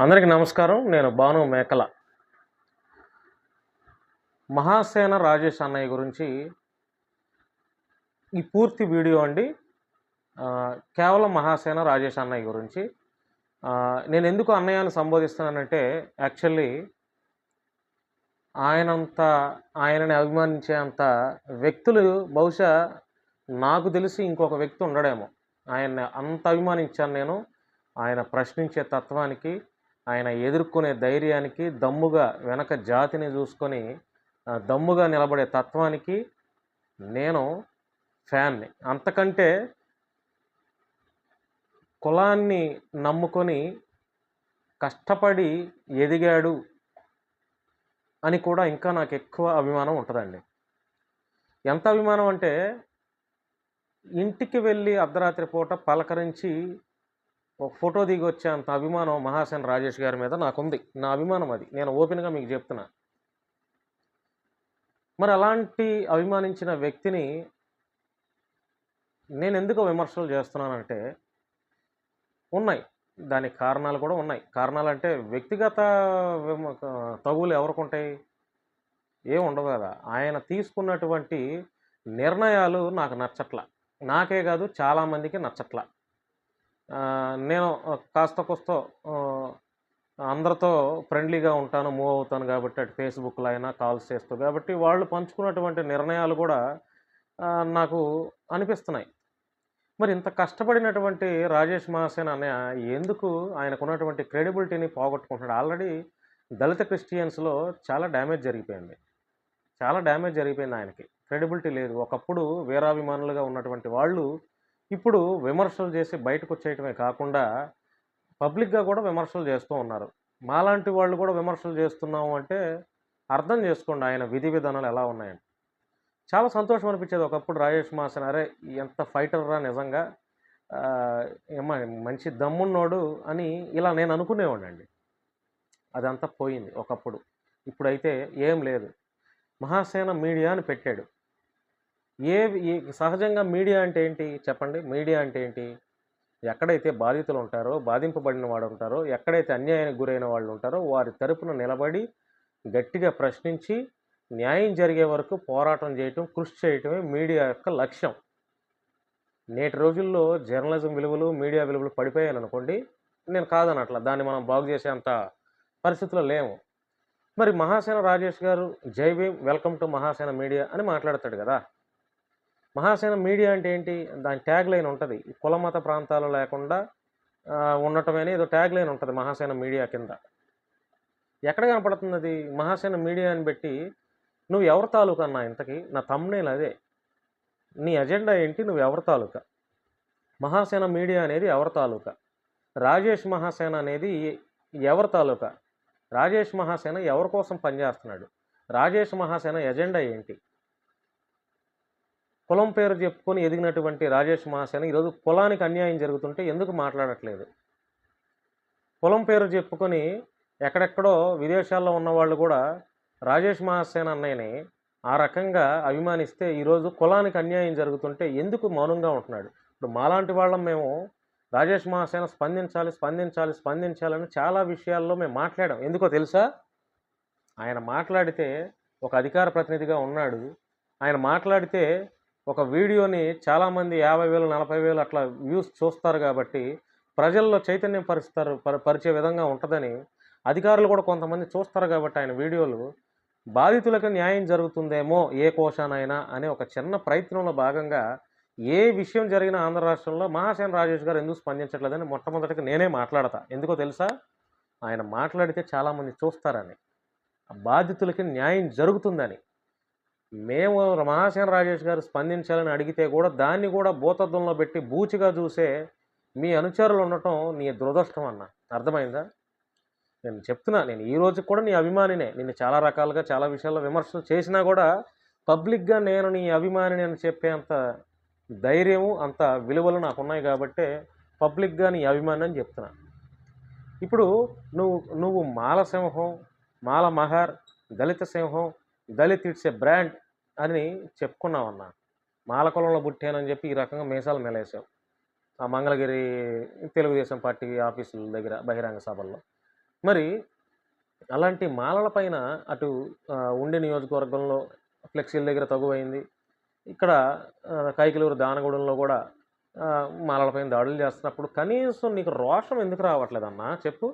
అందరికీ నమస్కారం. నేను భాను మేకల. మహాసేన రాజేష్ అన్నయ్య గురించి ఈ పూర్తి వీడియో అండి. కేవలం మహాసేన రాజేష్ అన్నయ్య గురించి. నేను ఎందుకు అన్నయ్యను సంబోధిస్తున్నానంటే యాక్చువల్లీ ఆయనంత ఆయనని అభిమానించే అంత వ్యక్తులు బహుశా నాకు తెలిసి ఇంకొక వ్యక్తి ఉండడేమో. ఆయన్ని అంత అభిమానించాను నేను. ఆయన ప్రశ్నించే తత్వానికి ఆయన ఎదుర్కొనే ధైర్యానికి దమ్ముగా వెనక జాతిని చూసుకొని దమ్ముగా నిలబడే తత్వానికి నేను ఫ్యాన్ని. అంతకంటే కులాన్ని నమ్ముకొని కష్టపడి ఎదిగాడు అని కూడా ఇంకా నాకు ఎక్కువ అభిమానం ఉంటుందండి. ఎంత అభిమానం అంటే ఇంటికి వెళ్ళి అర్ధరాత్రి పూట పలకరించి ఒక ఫోటో దిగి వచ్చే అంత అభిమానం మహాసేన రాజేష్ గారి మీద నాకుంది. నా అభిమానం అది. నేను ఓపెన్గా మీకు చెప్తున్నా. మరి అలాంటి అభిమానించిన వ్యక్తిని నేను ఎందుకు విమర్శలు చేస్తున్నానంటే ఉన్నాయి. దానికి కారణాలు కూడా ఉన్నాయి. కారణాలు అంటే వ్యక్తిగత విమ- తగులు ఎవరికి ఉంటాయి ఏం ఉండవు కదా. ఆయన తీసుకున్నటువంటి నిర్ణయాలు నాకు నచ్చట్ల. నాకే కాదు చాలామందికి నచ్చట్లా. నేను కాస్త కొస్త అందరితో ఫ్రెండ్లీగా ఉంటాను మూవ్ అవుతాను కాబట్టి అటు ఫేస్బుక్లో అయినా కాల్స్ చేస్తూ. కాబట్టి వాళ్ళు పంచుకున్నటువంటి నిర్ణయాలు కూడా నాకు అనిపిస్తున్నాయి. మరి ఇంత కష్టపడినటువంటి రాజేష్ మహాసేన అనే ఎందుకు ఆయనకున్నటువంటి క్రెడిబిలిటీని పోగొట్టుకుంటున్నాడు? ఆల్రెడీ దళిత క్రిస్టియన్స్లో చాలా డ్యామేజ్ జరిగిపోయింది. చాలా డ్యామేజ్ జరిగిపోయింది ఆయనకి. క్రెడిబిలిటీ లేదు. ఒకప్పుడు వీరాభిమానులుగా ఉన్నటువంటి వాళ్ళు ఇప్పుడు విమర్శలు చేసి బయటకు వచ్చేయటమే కాకుండా పబ్లిక్గా కూడా విమర్శలు చేస్తూ ఉన్నారు. మాలాంటి వాళ్ళు కూడా విమర్శలు చేస్తున్నాము అంటే అర్థం చేసుకోండి ఆయన విధి విధానాలు ఎలా ఉన్నాయని. చాలా సంతోషం అనిపించేది ఒకప్పుడు రాజేష్ మాసన్ అరే ఎంత ఫైటర్ రా నిజంగా ఏమో మంచి దమ్మున్నోడు అని ఇలా నేను అనుకునేవాడండి అదంతా పోయింది ఒకప్పుడు. ఇప్పుడైతే ఏం లేదు. మహాసేన మీడియా అని పెట్టాడు. ఏ సహజంగా మీడియా అంటే ఏంటి? చెప్పండి. మీడియా అంటే ఏంటి? ఎక్కడైతే బాధితులు ఉంటారో బాధింపబడిన వాడు ఉంటారో ఎక్కడైతే అన్యాయానికి గురైన వాళ్ళు ఉంటారో వారి తరపున నిలబడి గట్టిగా ప్రశ్నించి న్యాయం జరిగే వరకు పోరాటం చేయటం కృషి చేయటమే మీడియా యొక్క లక్ష్యం. నేటి రోజుల్లో జర్నలిజం విలువలు మీడియా విలువలు పడిపోయాను అనుకోండి నేను అట్లా దాన్ని మనం బాగు చేసేంత పరిస్థితిలో లేము. మరి మహాసేన రాజేష్ గారు జై Bhim welcome to Mahasena media అని మాట్లాడతాడు కదా. మహాసేన మీడియా అంటే ఏంటి? దాని ట్యాగ్ లైన్ ఉంటుంది. కుల మత ప్రాంతాలు లేకుండా ఆ, ఏదో ట్యాగ్ లైన్ ఉంటుంది మహాసేన మీడియా కింద. ఎక్కడ కనపడుతుంది అది మహాసేన మీడియా అని పెట్టి నువ్వు ఎవరి తాలూకా నా ఇంతకి? నా తమ్నేల్ అదే. నీ అజెండా ఏంటి? నువ్వు ఎవరి తాలూకా? మహాసేన మీడియా అనేది ఎవరి తాలూకా? రాజేష్ మహాసేన అనేది ఎవరి తాలూకా? రాజేష్ మహాసేన ఎవరి కోసం పనిచేస్తున్నాడు? రాజేష్ మహాసేన ఎజెండా ఏంటి? కులం పేరు చెప్పుకొని ఎదిగినటువంటి రాజేష్ మహాసేన ఈరోజు కులానికి అన్యాయం జరుగుతుంటే ఎందుకు మాట్లాడట్లేదు? కులం పేరు చెప్పుకొని ఎక్కడెక్కడో విదేశాల్లో ఉన్న వాళ్ళు కూడా రాజేష్ మహాసేన అన్నయ్యని ఆ రకంగా అభిమానిస్తే ఈరోజు కులానికి అన్యాయం జరుగుతుంటే ఎందుకు మౌనంగా ఉంటున్నాడు? ఇప్పుడు మాలాంటి వాళ్ళం మేము రాజేష్ మహాసేన స్పందించాలి స్పందించాలి స్పందించాలని చాలా విషయాల్లో మేము మాట్లాడాం. ఎందుకో తెలుసా? ఆయన మాట్లాడితే ఒక అధికార ప్రతినిధిగా ఉన్నాడు. ఆయన మాట్లాడితే ఒక వీడియోని చాలామంది యాభై వేలు నలభై వేలు అట్లా వ్యూస్ చూస్తారు కాబట్టి ప్రజల్లో చైతన్యం పరుస్తారు పరి- పరిచే విధంగా ఉంటుందని అధికారులు కూడా కొంతమంది చూస్తారు కాబట్టి ఆయన వీడియోలు బాధితులకు న్యాయం జరుగుతుందేమో ఏ కోశానైనా అనే ఒక చిన్న ప్రయత్నంలో భాగంగా ఏ విషయం జరిగిన ఆంధ్ర రాష్ట్రంలో మహాసేన రాజేష్ గారు ఎందుకు స్పందించట్లేదని మొట్టమొదటిగా నేనే మాట్లాడతా. ఎందుకో తెలుసా? ఆయన మాట్లాడితే చాలామంది చూస్తారని. బాధితులకి న్యాయం జరుగుతుందని. మేము మహాసేన రాజేష్ గారు స్పందించాలని అడిగితే కూడా దాన్ని కూడా భూతద్దంలో పెట్టి బూచిగా చూసే మీ అనుచరులు ఉండటం నీ దురదృష్టం అన్న. అర్థమైందా? నేను చెప్తున్నా నేను ఈ రోజు కూడా నీ అభిమానినే. నిన్ను చాలా రకాలుగా చాలా విషయాల్లో విమర్శలు చేసినా కూడా పబ్లిక్గా నేను నీ అభిమానిని అని చెప్పే అంత ధైర్యము అంత విలువలు నాకు ఉన్నాయి కాబట్టే పబ్లిక్గా నీ అభిమాని అని చెప్తున్నా. ఇప్పుడు నువ్వు నువ్వు మాల సింహం మాల మహార్ దళిత సింహం దళిత్ ఇట్స్ ఏ బ్రాండ్ అని చెప్పుకున్నావన్నా మాల కులంలో పుట్టానని చెప్పి ఈ రకంగా మీసాలు మెలేసావు ఆ మంగళగిరి తెలుగుదేశం పార్టీ ఆఫీసుల దగ్గర బహిరంగ సభల్లో. మరి అలాంటి మాలల పైన అటు ఉండి నియోజకవర్గంలో ఫ్లెక్సీల దగ్గర తగువైంది. ఇక్కడ కైకలూరు కైకిలూరు దానగూడెంలో కూడా మాలలపైన దాడులు చేస్తున్నప్పుడు కనీసం నీకు రోషం ఎందుకు రావట్లేదన్నా చెప్పు.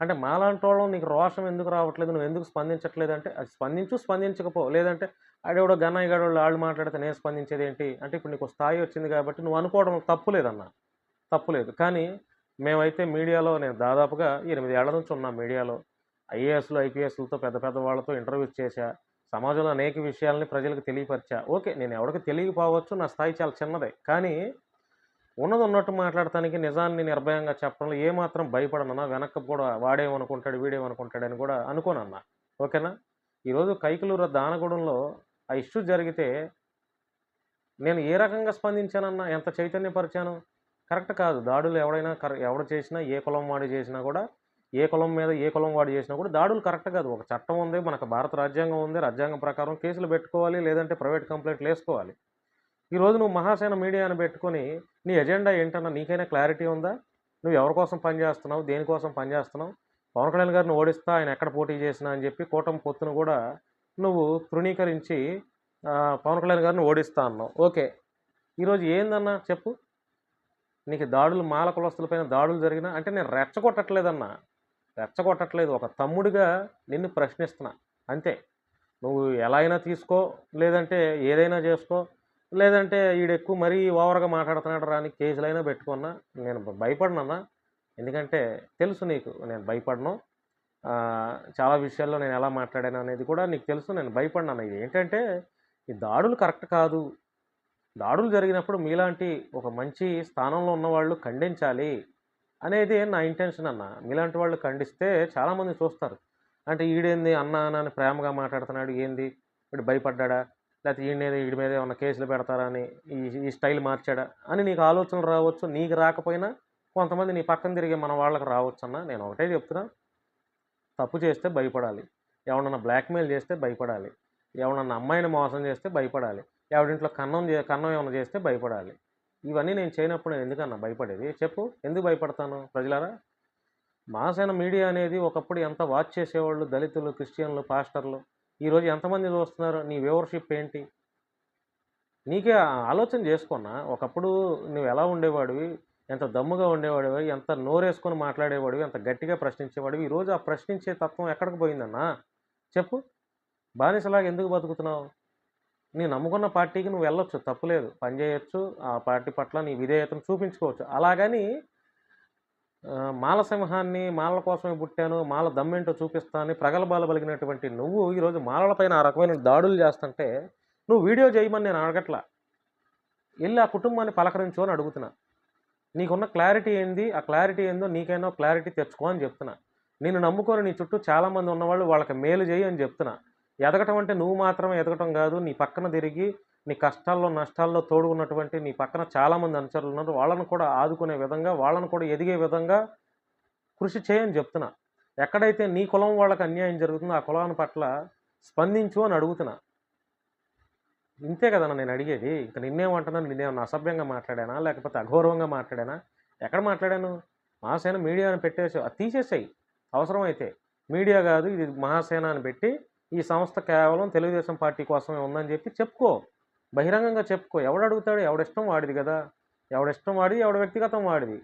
అంటే మాలాంటి వాళ్ళం నీకు రోషం ఎందుకు రావట్లేదు? నువ్వు ఎందుకు స్పందించట్లేదు? అంటే అది స్పందించు స్పందించకపో. లేదంటే ఆడేవాడో గన్నయ్య గాడు వాళ్ళు మాట్లాడితే నేను స్పందించేది ఏంటి అంటే ఇప్పుడు నీకు స్థాయి వచ్చింది కాబట్టి నువ్వు అనుకోవడం తప్పు లేదన్న తప్పు లేదు కానీ మేమైతే మీడియాలో నేను దాదాపుగా ఎనిమిది ఏళ్ళ నుంచి ఉన్నా మీడియాలో. ఐఏఎస్లు ఐపీఎస్లతో పెద్ద పెద్ద వాళ్ళతో ఇంటర్వ్యూస్ చేశా. సమాజంలో అనేక విషయాలని ప్రజలకు తెలియపరిచా. ఓకే నేను ఎవరికి తెలియకపోవచ్చు నా స్థాయి చాలా చిన్నదే. కానీ ఉన్నది ఉన్నట్టు మాట్లాడటానికి నిజాన్ని నిర్భయంగా చెప్పడంలో ఏమాత్రం భయపడనన్నా వెనక్కి కూడా వాడేమనుకుంటాడు వీడేమనుకుంటాడని కూడా అనుకోనన్నా. ఓకేనా? ఈరోజు కైకలూరు దానగూడెంలో ఆ ఇష్యూ జరిగితే నేను ఏ రకంగా స్పందించానన్నా ఎంత చైతన్యపరిచాను? కరెక్ట్ కాదు. దాడులు ఎవడైనా కర ఎవడు చేసినా ఏ కులం వాడి చేసినా కూడా ఏ కులం మీద ఏ కులం వాడు చేసినా కూడా దాడులు కరెక్ట్ కాదు. ఒక చట్టం ఉంది మనకు భారత రాజ్యాంగం ఉంది రాజ్యాంగం ప్రకారం కేసులు పెట్టుకోవాలి లేదంటే ప్రైవేట్ కంప్లైంట్లు వేసుకోవాలి. ఈరోజు నువ్వు మహాసేన మీడియాను పెట్టుకొని నీ ఎజెండా ఏంటన్నా నీకైనా క్లారిటీ ఉందా? నువ్వు ఎవరి కోసం పనిచేస్తున్నావు దేనికోసం పనిచేస్తున్నావు పవన్ కళ్యాణ్ గారిని ఓడిస్తా ఆయన ఎక్కడ పోటీ చేసినా అని చెప్పి కూటమి పొత్తును కూడా నువ్వు తృణీకరించి పవన్ కళ్యాణ్ గారిని ఓడిస్తా అన్నావు. ఓకే. ఈరోజు ఏందన్నా చెప్పు. నీకు దాడులు మాల కులస్తులపైన దాడులు జరిగినా అంటే నేను రెచ్చగొట్టట్లేదన్నా. రెచ్చగొట్టట్లేదు. ఒక తమ్ముడిగా నిన్ను ప్రశ్నిస్తున్నా. అంతే. నువ్వు ఎలా అయినా తీసుకో లేదంటే ఏదైనా చేసుకో. లేదంటే ఈడు ఎక్కువ మరీ ఓవర్గా మాట్లాడుతున్నాడు రాని కేసులైనా పెట్టుకున్నా నేను భయపడినన్నా. ఎందుకంటే తెలుసు నీకు నేను భయపడను. చాలా విషయాల్లో నేను ఎలా మాట్లాడాను అనేది కూడా నీకు తెలుసు నేను భయపడినాను ఇది ఏంటంటే ఈ దాడులు కరెక్ట్ కాదు. దాడులు జరిగినప్పుడు మీలాంటి ఒక మంచి స్థానంలో ఉన్నవాళ్ళు ఖండించాలి అనేది నా ఇంటెన్షన్ అన్న. మీలాంటి వాళ్ళు ఖండిస్తే చాలామంది చూస్తారు. అంటే ఈడేంది అన్న అని ప్రేమగా మాట్లాడుతున్నాడు ఏంది? వీడు భయపడ్డా లేకపోతే ఈయన వీడి మీద ఏమైనా కేసులు పెడతారా అని ఈ ఈ స్టైల్ మార్చాడా అని నీకు ఆలోచనలు రావచ్చు. నీకు రాకపోయినా కొంతమంది నీ పక్కన తిరిగే మన వాళ్ళకి రావచ్చు అన్న నేను ఒకటే చెప్తున్నా. తప్పు చేస్తే భయపడాలి. ఎవడన్నా బ్లాక్మెయిల్ చేస్తే భయపడాలి. ఎవడన్నా అమ్మాయిని మోసం చేస్తే భయపడాలి. ఎవడింట్లో కన్నం చే కన్నం ఏమైనా చేస్తే భయపడాలి. ఇవన్నీ నేను చేయనప్పుడు నేను ఎందుకన్నా భయపడేది? చెప్పు ఎందుకు భయపడతాను ప్రజలారా? మాసైన మీడియా అనేది ఒకప్పుడు ఎంత వాచ్ చేసేవాళ్ళు? దళితులు క్రిస్టియన్లు పాస్టర్లు ఈరోజు ఎంతమంది చూస్తున్నారు? నీ వ్యూవర్షిప్ ఏంటి? నీకే ఆ- ఆలోచన చేసుకున్నా ఒకప్పుడు నువ్వు ఎలా ఉండేవాడివి? ఎంత దమ్ముగా ఉండేవాడివి? ఎంత నోరేసుకొని మాట్లాడేవాడివి? ఎంత గట్టిగా ప్రశ్నించేవాడివి? ఈరోజు ఆ ప్రశ్నించే తత్వం ఎక్కడికి పోయిందన్నా? చెప్పు. బానిసలాగా ఎందుకు బతుకుతున్నావు? నీ నమ్ముకున్న పార్టీకి నువ్వు వెళ్ళొచ్చు తప్పులేదు పని చేయొచ్చు ఆ పార్టీ పట్ల నీ విధేయతను చూపించుకోవచ్చు. అలాగని మాల సింహాన్ని మాలల కోసమే పుట్టాను మాల దమ్మేంటో చూపిస్తానని ప్రగల్భాలు పలిగినటువంటి నువ్వు ఈరోజు మాలలపైన ఆ రకమైన దాడులు చేస్తుంటే నువ్వు వీడియో చేయమని నేను అడగట్లా. వెళ్ళి ఆ కుటుంబాన్ని పలకరించు అని అడుగుతున్నా. నీకున్న క్లారిటీ ఏంది? ఆ క్లారిటీ ఏందో నీకైనా క్లారిటీ తెచ్చుకో అని చెప్తున్నా. నేను నమ్ముకొని నీ చుట్టూ చాలామంది ఉన్నవాళ్ళు వాళ్ళకి మేలు చేయి అని చెప్తున్నా. ఎదగటం అంటే నువ్వు మాత్రమే ఎదగటం కాదు నీ పక్కన తిరిగి నీ కష్టాల్లో నష్టాల్లో తోడు ఉన్నటువంటి నీ పక్కన చాలామంది అనుచరులు ఉన్నారు. వాళ్ళను కూడా ఆదుకునే విధంగా వాళ్ళను కూడా ఎదిగే విధంగా కృషి చేయని చెప్తున్నా. ఎక్కడైతే నీ కులం వాళ్ళకి అన్యాయం జరుగుతుందో ఆ కులాన్ని పట్ల స్పందించు అని అడుగుతున్నా. ఇంతే కదన్నా నేను అడిగేది. ఇంకా నిన్నేమంటున్నాను నిన్నేమన్నా అసభ్యంగా మాట్లాడానా? లేకపోతే అఘోరవంగా మాట్లాడానా? ఎక్కడ మాట్లాడాను? మహాసేన మీడియాను పెట్టేసి అది తీసేసాయి. అవసరమైతే. మీడియా కాదు ఇది మహాసేన అని పెట్టి ఈ సంస్థ కేవలం తెలుగుదేశం పార్టీ కోసమే ఉందని చెప్పి చెప్పుకో. బహిరంగంగా చెప్పుకో. ఎవడు అడుగుతాడు ఎవడిష్టం వాడిది కదా. ఎవడిష్టం వాడిది ఎవడ వ్యక్తిగతం వాడిది.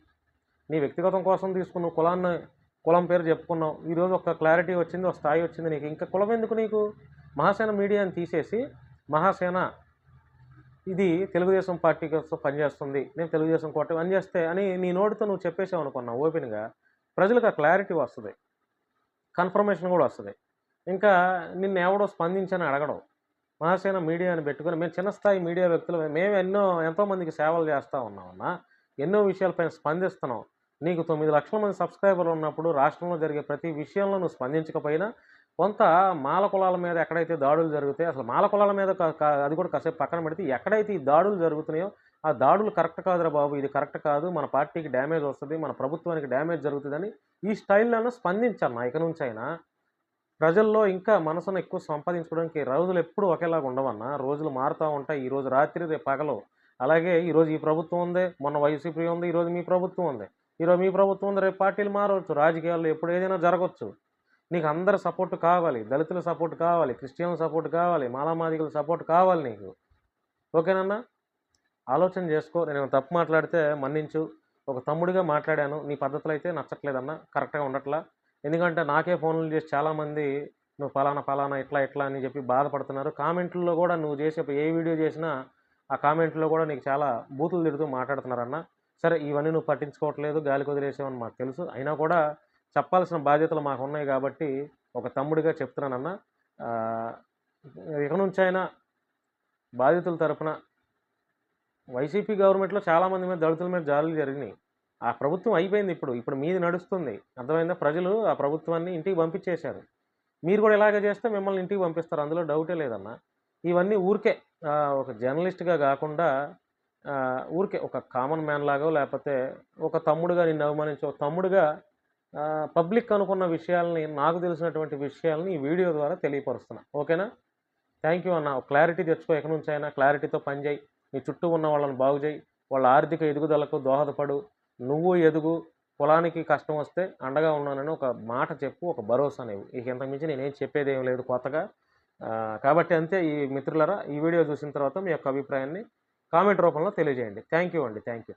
నీ వ్యక్తిగతం కోసం తీసుకున్నావు కులాన్ని కులం పేరు చెప్పుకున్నావు. ఈరోజు ఒక క్లారిటీ వచ్చింది ఒక స్థాయి వచ్చింది నీకు. ఇంకా కులం ఎందుకు నీకు? మహాసేన మీడియాని తీసేసి మహాసేన ఇది తెలుగుదేశం పార్టీ కోసం పనిచేస్తుంది. నేను తెలుగుదేశం కోట పనిచేస్తే అని నీ నోటితో నువ్వు చెప్పేసావు అనుకున్నావు ఓపెన్గా. ప్రజలకు ఆ క్లారిటీ వస్తుంది. కన్ఫర్మేషన్ కూడా వస్తుంది. ఇంకా నిన్ను ఎవడో స్పందించని అడగడం. మహాసేన మీడియాని పెట్టుకుని మేము చిన్న స్థాయి మీడియా వ్యక్తులు మేము ఎన్నో ఎంతోమందికి సేవలు చేస్తూ ఉన్నామన్నా ఎన్నో విషయాలపైన స్పందిస్తున్నాం. నీకు తొమ్మిది లక్షల మంది సబ్స్క్రైబర్లు ఉన్నప్పుడు రాష్ట్రంలో జరిగే ప్రతి విషయంలో నువ్వు స్పందించకపోయినా కొంత మాల కులాల మీద ఎక్కడైతే దాడులు జరుగుతాయి అసలు మాల కులాల మీద కా- అది కూడా కాసేపు పక్కన పెడితే ఎక్కడైతే ఈ దాడులు జరుగుతున్నాయో ఆ దాడులు కరెక్ట్ కాదురా బాబు ఇది కరెక్ట్ కాదు మన పార్టీకి డ్యామేజ్ వస్తుంది మన ప్రభుత్వానికి డ్యామేజ్ జరుగుతుందని ఈ స్టైల్లోనూ స్పందించాను ఇక నుంచైనా. ప్రజల్లో ఇంకా మనసును ఎక్కువ సంపాదించుకోవడానికి రోజులు ఎప్పుడు ఒకేలాగా ఉండవన్నా రోజులు మారుతూ ఉంటాయి. ఈ రోజు రాత్రి రేపు పగలు. అలాగే ఈరోజు ఈ ప్రభుత్వం ఉంది మొన్న వైసీపీ ఉంది ఈరోజు మీ ప్రభుత్వం ఉంది. ఈరోజు మీ ప్రభుత్వం ఉంది రేపు పార్టీలు మారవచ్చు. రాజకీయాల్లో ఎప్పుడు ఏదైనా జరగవచ్చు నీకు అందరి సపోర్ట్ కావాలి దళితుల సపోర్ట్ కావాలి క్రిస్టియన్ల సపోర్ట్ కావాలి మాలామాదికుల సపోర్ట్ కావాలి నీకు. ఓకేనన్నా? ఆలోచన చేసుకో. నేను తప్పు మాట్లాడితే మన్నించు. ఒక తమ్ముడిగా మాట్లాడాను. నీ పద్ధతులు అయితే నచ్చట్లేదన్నా. కరెక్ట్గా ఉండట్లా. ఎందుకంటే నాకే ఫోన్లు చేసి చాలామంది నువ్వు ఫలానా ఫలానా ఇట్లా ఇట్లా అని చెప్పి బాధపడుతున్నారు. కామెంట్లో కూడా నువ్వు చేసే ఏ వీడియో చేసినా ఆ కామెంట్లో కూడా నీకు చాలా బూతులు తిడుతూ మాట్లాడుతున్నారన్న సరే ఇవన్నీ నువ్వు పట్టించుకోవట్లేదు గాలి కుదిరేసావని మాకు తెలుసు. అయినా కూడా చెప్పాల్సిన బాధ్యతలు మాకు ఉన్నాయి కాబట్టి ఒక తమ్ముడిగా చెప్తున్నానన్న ఇక నుంచి అయినా బాధితుల తరపున వైసీపీ గవర్నమెంట్లో చాలామంది మీద దళితుల మీద జాలులు జరిగినాయి. ఆ ప్రభుత్వం అయిపోయింది ఇప్పుడు ఇప్పుడు మీది నడుస్తుంది. అర్థమైందా? ప్రజలు ఆ ప్రభుత్వాన్ని ఇంటికి పంపించేశారు. మీరు కూడా ఇలాగే చేస్తే మిమ్మల్ని ఇంటికి పంపిస్తారు. అందులో డౌటే లేదన్న. ఇవన్నీ ఊరికే ఒక జర్నలిస్ట్గా కాకుండా ఊరికే ఒక కామన్ మ్యాన్ లాగో లేకపోతే ఒక తమ్ముడుగా నిన్ను అవమానించే ఒక తమ్ముడుగా పబ్లిక్ అనుకున్న విషయాల్ని నాకు తెలిసినటువంటి విషయాల్ని ఈ వీడియో ద్వారా తెలియపరుస్తున్నా. ఓకేనా? థ్యాంక్ యూ అన్న. క్లారిటీ తెచ్చుకో ఎక్కడి నుంచి అయినా క్లారిటీతో పనిచేయి. నీ చుట్టూ ఉన్న వాళ్ళని బాగు చేయి. వాళ్ళ ఆర్థిక ఎదుగుదలకు దోహదపడు. నువ్వు ఎదుగు పొలానికి కష్టం వస్తే అండగా ఉన్నానని ఒక మాట చెప్పు ఒక భరోసా నీవు ఇక ఇంతకుమించి నేనేం చెప్పేది ఏం లేదు కొత్తగా. కాబట్టి అంతే ఈ మిత్రులరా ఈ వీడియో చూసిన తర్వాత మీ యొక్క అభిప్రాయాన్ని కామెంట్ రూపంలో తెలియజేయండి. థ్యాంక్ యూ అండి. Thank you.